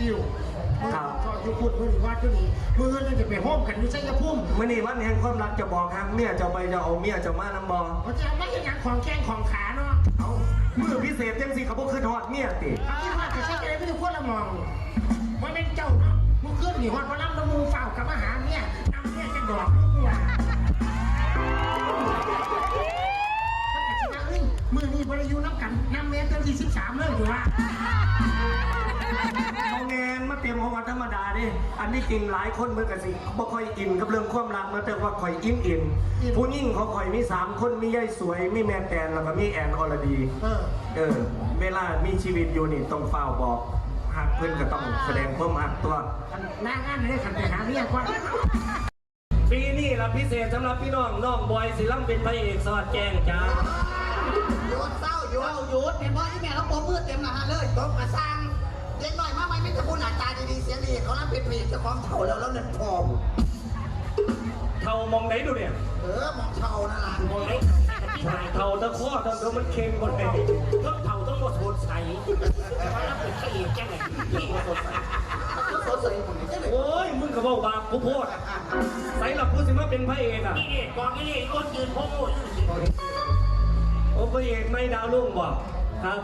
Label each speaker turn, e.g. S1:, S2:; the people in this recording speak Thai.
S1: ติว
S2: ครับ
S1: ก็ยุพูดมือหนึ่งว่าจุนี้มือนั่นจะไปห้อมกันอยู่ใช่ยพุ่ม
S2: มื่อนี้วันแห่งความรักจะบอกฮักเมียจะไปจะเอาเมียจะมาน้ำบอ
S1: มันจะไม่ใช่อย่างของแข้งของขาเนาะ
S2: เอามือพิเศษจังสิเขาบอกคือทอดเมียติ
S1: เอาที่ว่าจะใช้อะไรไม่ได้พูดละมองว่าเป็นเจ้าเนาะมึงขึ้นหนีฮอดพลังน้ำมูเฝ้ากับอาหารเนี่ยน้ำเนี่ยจะดอกลูกว่ามือนี่บริยูน้ำกันน้ำเมตรที่สิบสามเลยอยู่ว่า
S2: เอา ดาดิอันนี้จริงหลายคนเหมือนกันสิบ่ค่อยอินกับเรื่องความรักมาแต่ว่าค่อยอินอินผู้หญิงเขาค่อยมีสามคนมียายสวยมีแมนแตนแล้วก็มีแอนอรดี
S1: เออ
S2: เออเวลามีชีวิตอยู่นี่ต้องเฝ้าบอกหักเพื่อนก็ต้องแสดงความหักตัว
S1: หน้างานเลยขันไปหาเมียก่อน
S2: ปีนี้ละพิเศษสำหรับพี่น้องน้องบอยศิลัมเป็นพระเอกสวัสดแจ้งจ้า
S3: หยุดเศร้าหยุดหยุดเห็นพ่อที่แม่เราปมมืดเต็มหน้าเลยตบกระซังเด็กหน่อยมากไหมไม่จะพู เขารับเป็นผีเจ้าของเถ่าแล้วแล้วเล่นทอง
S2: เท่ามองไหนดูเนี่ย
S3: เออมองเถ่านั่นล่ะ
S2: มองไหนเท่าตะข้อตะเขามันเค็งคนไหนต้องเท่าต้องมาโทษใส่
S1: เขารับเป็นพระเอกแจ้งไงพี่
S3: สดใสหมดเลย
S2: โอ้ยมึงก็บอกบาปกูโพดใส่หลับกูสิมาเป็นพระเอกอะ
S1: นี่กองนี่ก้นยืนพ่อโง่
S2: โอ้พระเอกไม่ดาวรุ่งบอกครับ